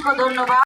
অসংখ্য ধন্যবাদ।